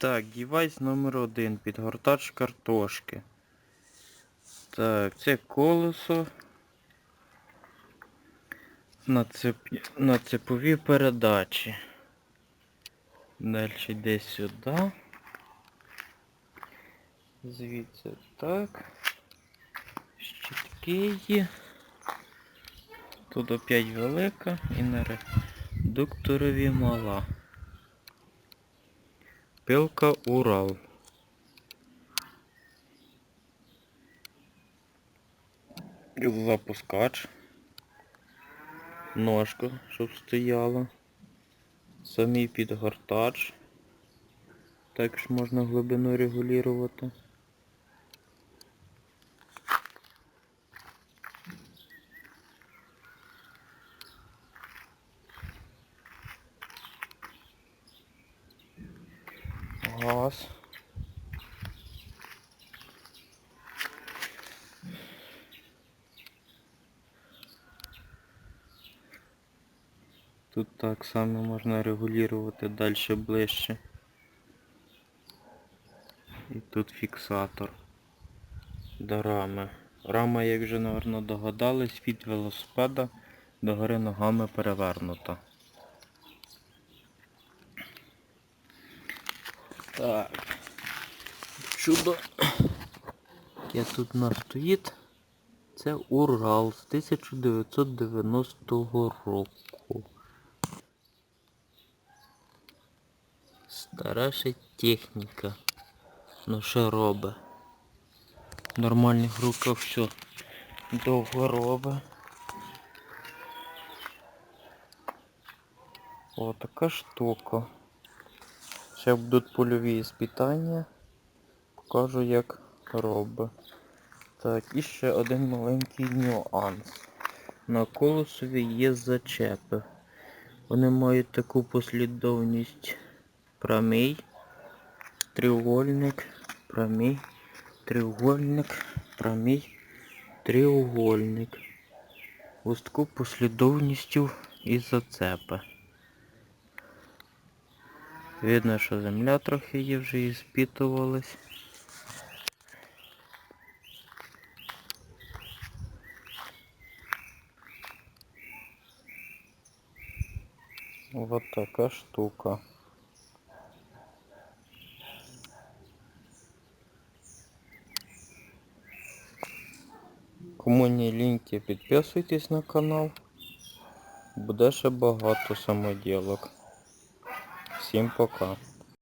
Так, девайс номер один. Підгортач картошки. Так, це колесо. На, цеп... на цепові передачі. Далі йде сюди. Звідси так. Щітки. Тут опять велика і на редукторові мала. Пилка Урал. Запускач. Ножка, щоб стояла. Самий підгортач. Також можна глибину регулювати. Газ. Тут так само можна регулювати далі ближче. І тут фіксатор до рами. Рама, як вже, напевно, догадались, від велосипеда догори ногами перевернута. Так. Чудо. Яке тут у нас стоїть. Це Урал з 1990 року. Стара техніка. Ну що робить? Нормальних руках все довго робить. О, така штука. Ще будуть польові іспитання. Покажу як робить. Так, і ще один маленький нюанс. На колесові є зачепи. Вони мають таку послідовність прямий, треугольник, прямий, треугольник, прямий, треугольник. Ось послідовністю і зацепи. Видно, що земля трохи є вже і спітувалась. Вот така штука. Кому не ліньки, підписуйтесь на канал. Буде ще багато самоділок. Всім пока.